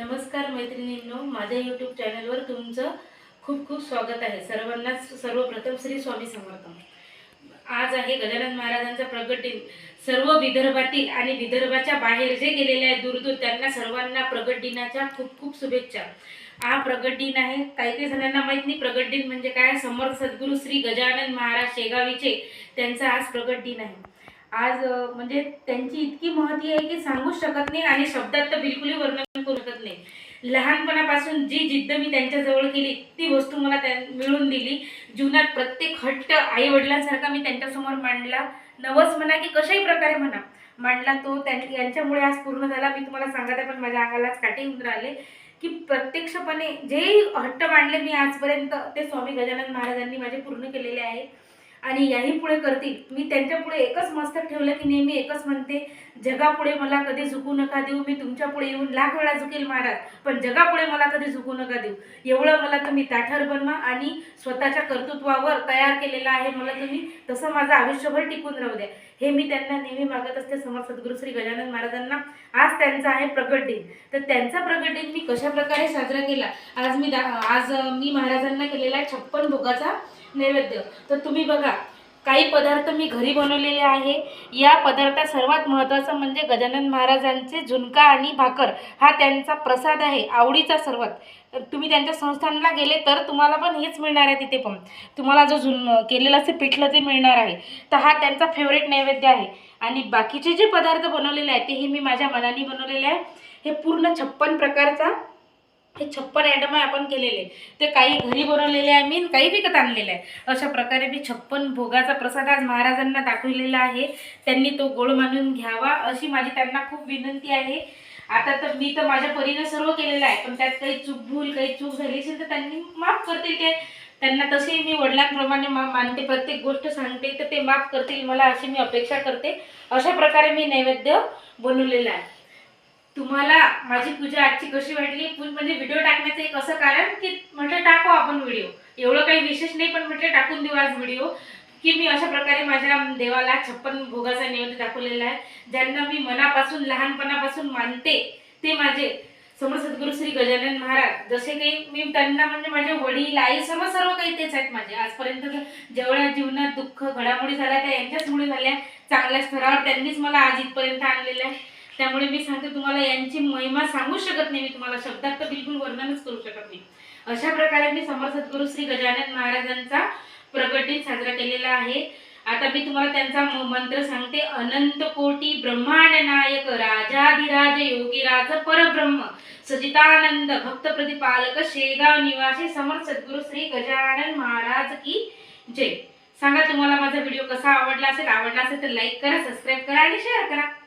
नमस्कार मैत्रिणींनो माझ्या यूट्यूब चॅनलवर तुमचं खूप खूप स्वागत आहे. सर्वांना सर्वप्रथम श्री स्वामी समर्थ. आज आहे गजानन महाराजांचा प्रगट दिन. सर्व विदर्भातील आणि विदर्भाच्या बाहेर जे गेलेले आहेत दूरदूर त्यांना सर्वांना प्रगट दिनाच्या खूप खूप शुभेच्छा. हा प्रगट दिन आहे. काही काही जणांना माहीत नाही प्रगट दिन म्हणजे काय? समर्थ सद्गुरू श्री गजानन महाराज शेगावीचे त्यांचा आज प्रगट दिन आहे. आज म्हणजे त्यांची इतकी महती आहे की सांगूच शकत नाही आणि शब्दात तर बिलकुलही वर्णन करू नाही लहानपणापासून जी जिद्द मी त्यांच्याजवळ केली ती वस्तू मला त्या मिळून दिली. जीवनात प्रत्येक हट्ट आई वडिलांसारखा मी त्यांच्यासमोर मांडला. नवस म्हणा की कशाही प्रकारे म्हणा मांडला तो त्यां यांच्यामुळे आज पूर्ण झाला. मी तुम्हाला सांगत आहे पण माझ्या अंगालाच काटे येऊन राहिले की प्रत्यक्षपणे जे हट्ट मांडले मी आजपर्यंत ते स्वामी गजानन महाराजांनी माझे पूर्ण केलेले आहे. आणि याही पुढे करतील. मी त्यांच्या पुढे एकच मस्तक ठेवलं की नेहमी एकच म्हणते जगापुढे मला कधी झुकू नका देऊ मी तुमच्यापुढे येऊन लाख वेळा झुकेल महाराज पण जगापुढे मला कधी झुकू नका देऊ. एवढं मला तुम्ही ताठर बनवा आणि स्वतःच्या कर्तृत्वावर तयार केलेला आहे मला तुम्ही तसं माझं आयुष्यभर टिकून राहू द्या. हे मी त्यांना नेहमी मागत असते समर्थ सद्गुरू श्री गजानन महाराजांना. त्यांचा आहे प्रगट दिन. तर त्यांचा प्रगट दिन मी कशा प्रकारे साजरा केला? आज मी दा आज मी महाराजांना केलेला आहे छप्पन भोगाचा नैवेद्य. तर तुम्ही बघा काही पदार्थ मी घरी बनवलेले आहे. या पदार्थात सर्वात महत्त्वाचं म्हणजे गजानन महाराजांचे झुणका आणि भाकर हा त्यांचा प्रसाद आहे आवडीचा सर्वात. तुम्ही त्यांच्या संस्थानला गेले तर तुम्हाला पण हेच मिळणार आहे तिथे पण. तुम्हाला जो झुण केलेलं असे पिठलं ते मिळणार आहे. तर हा त्यांचा फेवरेट नैवेद्य आहे. आणि बाकीचे जे पदार्थ बनवलेले आहेत ते हे मी माझ्या मनाने बनवलेले आहे. हे पूर्ण छप्पन प्रकारचा हे छप्पन ॲटम आहे आपण केलेले. ते काही घरी बनवलेले आहे मी काही विकत आणलेले आहे. अशा प्रकारे मी छप्पन भोगाचा प्रसाद आज महाराजांना दाखवलेला आहे. त्यांनी तो गोड मानून घ्यावा अशी माझी त्यांना खूप विनंती आहे. आता तर मी तर माझ्या परीनं सर्व केलेलं आहे पण त्यात काही चूक भूल काही चूक झाली असेल तर त्यांनी माफ करतील ते. त्यांना तसे मी वडिलांप्रमाणे मा मानते प्रत्येक गोष्ट सांगते तर ते माफ करतील मला अशी मी अपेक्षा करते. अशा प्रकारे मी नैवेद्य बनवलेलं आहे. तुम्हाला माझी पूजा आजची कशी वाटली? पू- म्हणजे व्हिडिओ टाकण्याचं एक असं कारण की म्हटलं टाकू आपण व्हिडिओ एवढं काही विशेष नाही पण म्हटलं टाकून देऊ आज व्हिडिओ की मी अशा प्रकारे माझ्या देवाला छप्पन भोगाचा नैवेद्य दाखवलेला आहे. ज्यांना मी मनापासून लहानपणापासून मानते ते माझे समोर सद्गुरू श्री गजानन महाराज जसे काही मी त्यांना म्हणजे माझे वडील आई सर्व सर्व काही तेच आहेत माझे. आजपर्यंत जेवढ्या जीवनात दुःख घडामोडी झाल्या त्या यांच्याचमुळे झाल्या. चांगल्या स्तरावर त्यांनीच मला आज इथपर्यंत आणलेलं आहे. त्यामुळे मी सांगते तुम्हाला यांची महिमा सांगू शकत नाही मी तुम्हाला. शब्दात तर बिलकुल वर्णनच करू शकत नाही. अशा प्रकारे मी समर सद्गुरू श्री गजानन महाराजांचा प्रगट दिन साजरा केलेला आहे. आता मी तुम्हाला त्यांचा म- मंत्र सांगते. अनंत कोटी ब्रह्मांड नायक राजाधिराज योगीराज परब्रह्म सजितानंद भक्त प्रतिपालक शेगाव निवासी समर्थ सद्गुरु श्री गजानन महाराज की जय. सांगा तुम्हाला माझा व्हिडिओ कसा आवडला असेल? आवडला असेल तर लाईक करा सबस्क्राईब करा आणि शेअर करा.